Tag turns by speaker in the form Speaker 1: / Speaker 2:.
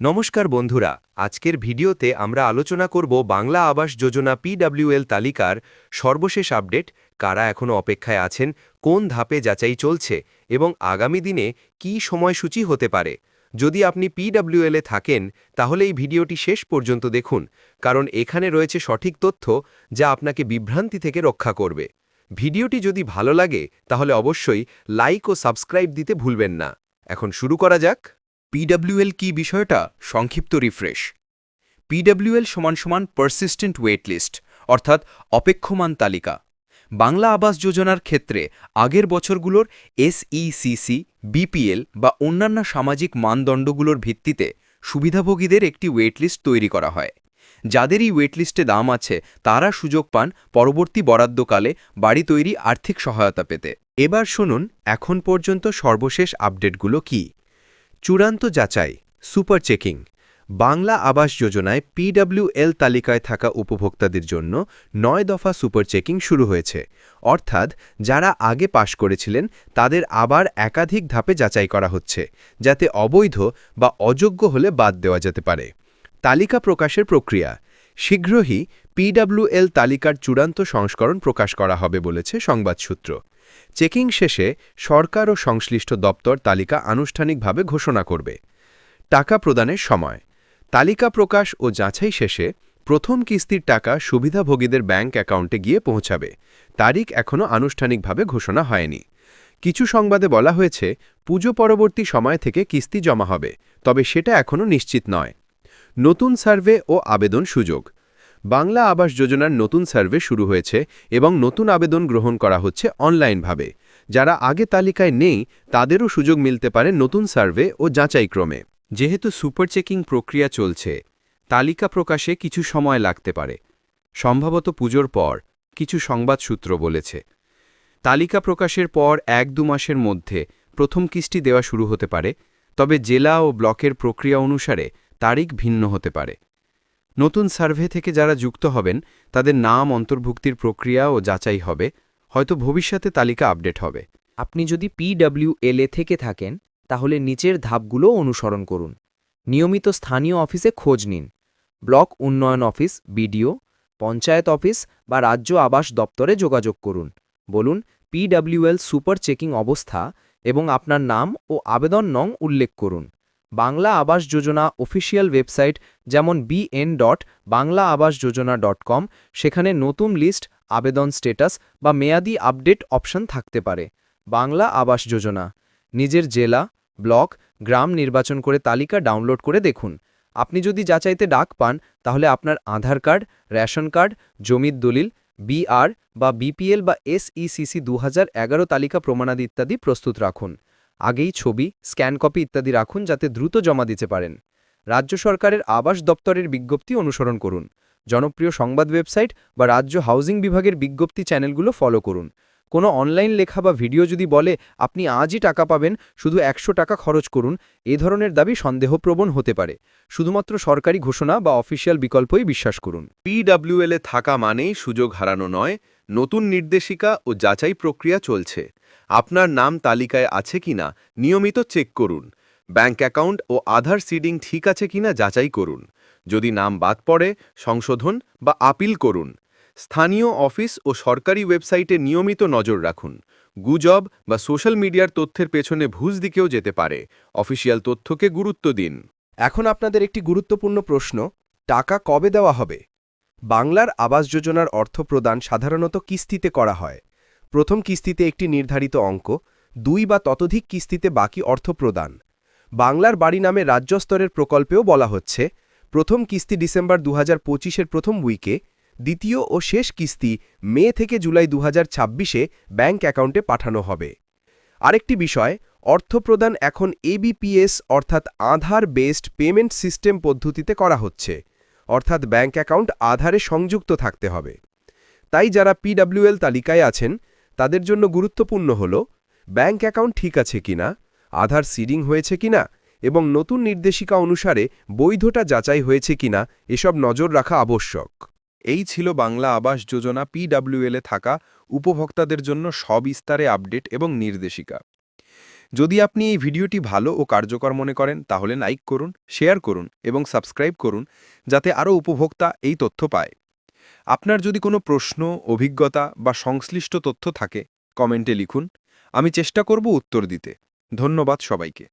Speaker 1: নমস্কার বন্ধুরা, আজকের ভিডিওতে আমরা আলোচনা করব বাংলা আবাস যোজনা পিডব্লিউএল তালিকার সর্বশেষ আপডেট, কারা এখনও অপেক্ষায় আছেন, কোন ধাপে যাচাই চলছে এবং আগামী দিনে কী সময়সূচি হতে পারে। যদি আপনি পিডব্লিউএল থাকেন, তাহলে এই ভিডিওটি শেষ পর্যন্ত দেখুন, কারণ এখানে রয়েছে সঠিক তথ্য যা আপনাকে বিভ্রান্তি থেকে রক্ষা করবে। ভিডিওটি যদি ভালো লাগে, তাহলে অবশ্যই লাইক ও সাবস্ক্রাইব দিতে ভুলবেন না। এখন শুরু করা যাক।
Speaker 2: পিডব্লিউএল কি বিষয়টা? সংক্ষিপ্ত রিফ্রেশ পিডব্লিউএল সমান সমান পারসিস্টেন্ট ওয়েট লিস্ট অর্থাৎ অপেক্ষমান তালিকা। বাংলা আবাস যোজনার ক্ষেত্রে আগের বছরগুলোর এসইসিসি বিপিএল বা অন্যান্য সামাজিক মানদণ্ডগুলোর ভিত্তিতে সুবিধাভোগীদের একটি ওয়েটলিস্ট তৈরি করা হয়। যাদের এই ওয়েটলিস্টে দাম আছে, তারা সুযোগ পান পরবর্তী বরাদ্দকালে বাড়ি তৈরি আর্থিক সহায়তা পেতে।
Speaker 1: এবার শুনুন এখন পর্যন্ত সর্বশেষ আপডেটগুলো কি? চূড়ান্ত যাচাই, সুপার চেকিং, বাংলা আবাস যোজনায় পিডব্লিউএল তালিকায় থাকা উপভোক্তাদের জন্য নয় দফা সুপার চেকিং শুরু হয়েছে। অর্থাৎ, যারা আগে পাশ করেছিলেন, তাদের আবার একাধিক ধাপে যাচাই করা হচ্ছে, যাতে অবৈধ বা অযোগ্য হলে বাদ দেওয়া যেতে পারে। তালিকা প্রকাশের প্রক্রিয়া, শীঘ্রই পিডব্লিউএল তালিকার চূড়ান্ত সংস্করণ প্রকাশ করা হবে বলেছে সংবাদসূত্র চেকিং শেষে সরকার ও সংশ্লিষ্ট দপ্তর তালিকা আনুষ্ঠানিকভাবে ঘোষণা করবে। টাকা প্রদানের সময়। তালিকা প্রকাশ ও যাচাই শেষে প্রথম কিস্তির টাকা সুবিধাভোগীদের ব্যাংক অ্যাকাউন্টে গিয়ে পৌঁছাবে। তারিখ এখনও আনুষ্ঠানিকভাবে ঘোষণা হয়নি। কিছু সংবাদে বলা হয়েছে, পুজো পরবর্তী সময় থেকে কিস্তি জমা হবে, তবে সেটা এখনও নিশ্চিত নয়। নতুন সার্ভে ও আবেদন সুযোগ। বাংলা আবাস যোজনার নতুন সার্ভে শুরু হয়েছে এবং নতুন আবেদন গ্রহণ করা হচ্ছে অনলাইনভাবে। যারা আগে তালিকায় নেই, তাদেরও সুযোগ মিলতে পারে নতুন সার্ভে ও যাচাইক্রমে। যেহেতু সুপার চেকিং প্রক্রিয়া চলছে, তালিকা প্রকাশে কিছু সময় লাগতে পারে। সম্ভবত পুজোর পর, কিছু সংবাদ সূত্র বলেছে। তালিকা প্রকাশের পর এক দু মাসের মধ্যে প্রথম কিস্তি দেওয়া শুরু হতে পারে, তবে জেলা ও ব্লকের প্রক্রিয়া অনুসারে তারিখ ভিন্ন হতে পারে। নতুন সার্ভে থেকে যারা যুক্ত হবেন, তাদের নাম, অন্তর্ভুক্তির প্রক্রিয়া ও যাচাই হবে। হয়তো ভবিষ্যতে তালিকা আপডেট হবে।
Speaker 3: আপনি যদি পিডব্লিউএলএ থেকে থাকেন, তাহলে নিচের ধাপগুলো অনুসরণ করুন। নিয়মিত স্থানীয় অফিসে খোঁজ নিন। ব্লক উন্নয়ন অফিস, বিডিও, পঞ্চায়েত অফিস বা রাজ্য আবাস দপ্তরে যোগাযোগ করুন। বলুন, পিডব্লিউএল সুপার চেকিং অবস্থা এবং আপনার নাম ও আবেদন নং উল্লেখ করুন। বাংলা আবাস যোজনা অফিসিয়াল ওয়েবসাইট যেমন BN dot Bangla Awas Yojana dot কম সেখানে নতুন লিস্ট, আবেদন স্টেটাস বা মেয়াদি আপডেট অপশন থাকতে পারে। বাংলা আবাস যোজনা, নিজের জেলা, ব্লক, গ্রাম নির্বাচন করে তালিকা ডাউনলোড করে দেখুন। আপনি যদি যাচাইতে ডাক পান, তাহলে আপনার আধার কার্ড, রেশন কার্ড, জমির দলিল বিআর বা বিপিএল বা এসইসিসি দু হাজার এগারো তালিকা প্রমাণাদি ইত্যাদি প্রস্তুত রাখুন। আগেই ছবি, স্ক্যান কপি ইত্যাদি রাখুন যাতে দ্রুত জমা দিতে পারেন। রাজ্য সরকারের আবাস দপ্তরের বিজ্ঞপ্তি অনুসরণ করুন। জনপ্রিয় সংবাদ ওয়েবসাইট বা রাজ্য হাউজিং বিভাগের বিজ্ঞপ্তি চ্যানেলগুলো ফলো করুন। কোনো অনলাইন লেখা বা ভিডিও যদি বলে, আপনি আজই টাকা পাবেন, শুধু একশো টাকা খরচ করুন, এ ধরনের দাবি সন্দেহপ্রবণ হতে পারে। শুধুমাত্র সরকারি ঘোষণা বা অফিসিয়াল বিকল্পই বিশ্বাস করুন।
Speaker 1: পিডব্লিউএল থাকা মানেই সুযোগ হারানো নয়, নতুন নির্দেশিকা ও যাচাই প্রক্রিয়া চলছে। আপনার নাম তালিকায় আছে কিনা, নিয়মিত চেক করুন। ব্যাঙ্ক অ্যাকাউন্ট ও আধার সিডিং ঠিক আছে কিনা যাচাই করুন। যদি নাম বাদ পড়ে, সংশোধন বা আপিল করুন। স্থানীয় অফিস ও সরকারি ওয়েবসাইটে নিয়মিত নজর রাখুন। গুজব বা সোশ্যাল মিডিয়ার তথ্যের পেছনে ভুজ দিকেও যেতে পারে। অফিসিয়াল তথ্যকে গুরুত্ব দিন।
Speaker 4: এখন আপনাদের একটি গুরুত্বপূর্ণ প্রশ্ন, টাকা কবে দেওয়া হবে? বাংলার আবাস যোজনার অর্থ প্রদান সাধারণত কিস্তিতে করা হয়। প্রথম কিস্তিতে একটি নির্ধারিত অঙ্ক, দুই বা ততোধিক কিস্তিতে বাকি অর্থ প্রদান। বাংলার বাড়ি নামে রাজ্য স্তরের প্রকল্পেও বলা হচ্ছে, প্রথম কিস্তি ডিসেম্বর দু হাজার প্রথম উইকে দ্বিতীয় ও শেষ কিস্তি মে থেকে জুলাই দু হাজার ব্যাংক অ্যাকাউন্টে পাঠানো হবে। আরেকটি বিষয়, অর্থপ্রদান এখন এবিপিএস অর্থাৎ আধার বেসড পেমেন্ট সিস্টেম পদ্ধতিতে করা হচ্ছে, অর্থাৎ ব্যাংক অ্যাকাউন্ট আধারে সংযুক্ত থাকতে হবে। তাই যারা পিডব্লিউএল তালিকায় আছেন, তাদের জন্য গুরুত্বপূর্ণ হল, ব্যাংক অ্যাকাউন্ট ঠিক আছে কিনা, আধার সিডিং হয়েছে কিনা, এবং নতুন নির্দেশিকা অনুসারে বৈধটা যাচাই হয়েছে কিনা, এসব নজর রাখা আবশ্যক।
Speaker 2: এই ছিল বাংলা আবাস যোজনা পিডব্লিউএলে থাকা উপভোক্তাদের জন্য সবিস্তারে আপডেট এবং নির্দেশিকা।
Speaker 1: যদি আপনি এই ভিডিওটি ভালো ও কার্যকর মনে করেন, তাহলে লাইক করুন, শেয়ার করুন এবং সাবস্ক্রাইব করুন যাতে আরও উপভোক্তা এই তথ্য পায়। আপনার যদি কোনো প্রশ্ন, অভিজ্ঞতা বা সংশ্লিষ্ট তথ্য থাকে, কমেন্টে লিখুন। আমি চেষ্টা করব উত্তর দিতে। ধন্যবাদ সবাইকে।